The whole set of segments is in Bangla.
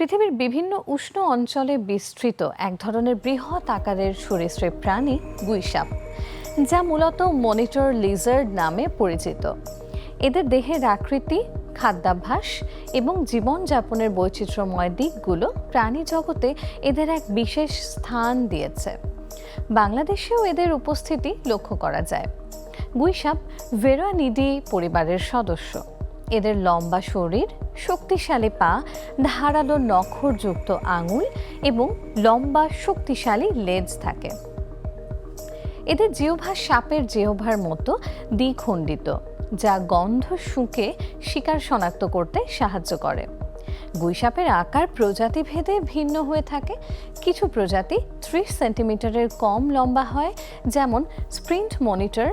পৃথিবীর বিভিন্ন উষ্ণ অঞ্চলে বিস্তৃত এক ধরনের বৃহৎ আকারের সরীসৃপ প্রাণী গুইসাপ, যা মূলত মনিটর লিজার্ড নামে পরিচিত। এদের দেহের আকৃতি, খাদ্যাভ্যাস এবং জীবনযাপনের বৈচিত্র্যময় দিকগুলো প্রাণী জগতে এদের এক বিশেষ স্থান দিয়েছে। বাংলাদেশেও এদের উপস্থিতি লক্ষ্য করা যায়। গুইসাপ ভেরানিডি পরিবারের সদস্য। এদের লম্বা শরীর, শক্তিশালী পা, ধারালো নখরযুক্ত আঙুল এবং লম্বা শক্তিশালী লেজ থাকে। এদের জিহ্বা সাপের জিহ্বার মতো দ্বিখণ্ডিত, যা গন্ধ শুঁকে শিকার শনাক্ত করতে সাহায্য করে। গুইসাপের আকার প্রজাতি ভেদে ভিন্ন হয়ে থাকে। কিছু প্রজাতি ত্রিশ সেন্টিমিটারের কম লম্বা হয়, যেমন স্প্রিন্ট মনিটর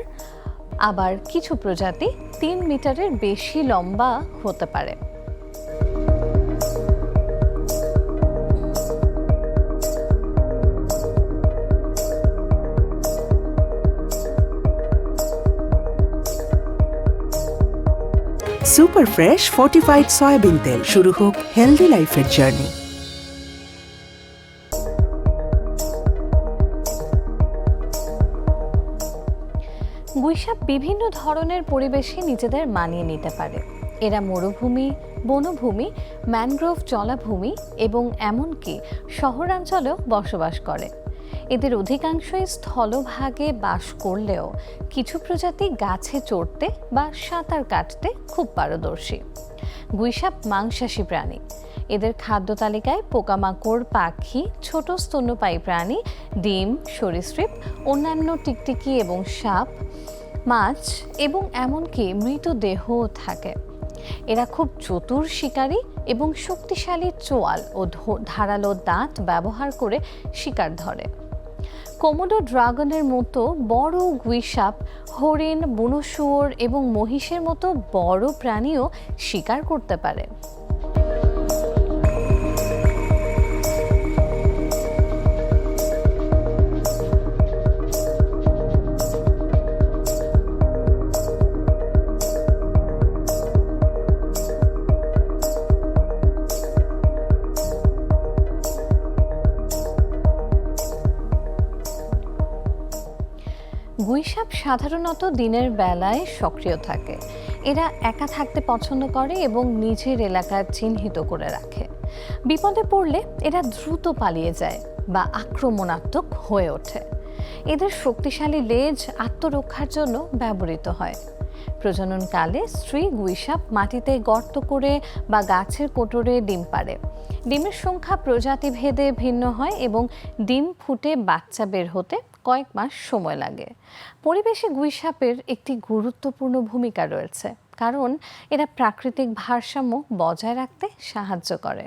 আবার কিছু প্রজাতি তিন মিটারের বেশি লম্বা হতে পারে। সুপার ফ্রেশ ফর্টিফাইড সয়াবিন তেল। শুরু হোক হেলদি লাইফের জার্নি গুইসাপ বিভিন্ন ধরনের পরিবেশে নিজেদের মানিয়ে নিতে পারে। এরা মরুভূমি, বনভূমি, ম্যানগ্রোভ জলাভূমি এবং এমনকি শহরাঞ্চলেও বসবাস করে। এদের অধিকাংশই স্থলভাগে বাস করলেও কিছু প্রজাতি গাছে চড়তে বা সাঁতার কাটতে খুব পারদর্শী। গুইসাপ মাংসাশী প্রাণী। এদের খাদ্য তালিকায় পোকামাকড়, পাখি, ছোট স্তন্যপায়ী প্রাণী, ডিম, সরীসৃপ, অন্যান্য টিকটিকি এবং সাপ, মাছ এবং এমনকি মৃতদেহও থাকে। এরা খুব চতুর শিকারী এবং শক্তিশালী চোয়াল ও ধারালো দাঁত ব্যবহার করে শিকার ধরে। কোমোডো ড্রাগনের মতো বড় গুইসাপ, হরিণ, বুনো শুয়োর এবং মহিষের মতো বড় প্রাণীও শিকার করতে পারে। গুইসাপ সাধারণত দিনের বেলায় সক্রিয় থাকে। এরা একা থাকতে পছন্দ করে এবং নিজের এলাকা চিহ্নিত করে রাখে। বিপদে পড়লে এরা দ্রুত পালিয়ে যায় বা আক্রমণাত্মক হয়ে ওঠে। এদের শক্তিশালী লেজ আত্মরক্ষার জন্য ব্যবহৃত হয়। প্রজননকালে স্ত্রী গুইসাপ মাটিতে গর্ত করে বা গাছের কোটরে ডিম পাড়ে। ডিমের সংখ্যা প্রজাতি ভেদে ভিন্ন হয় এবং ডিম ফুটে বাচ্চা বের হতে কয়েক মাস সময় লাগে। পরিবেশে গুইসাপের একটি গুরুত্বপূর্ণ ভূমিকা রয়েছে, কারণ এরা প্রাকৃতিক ভারসাম্য বজায় রাখতে সাহায্য করে।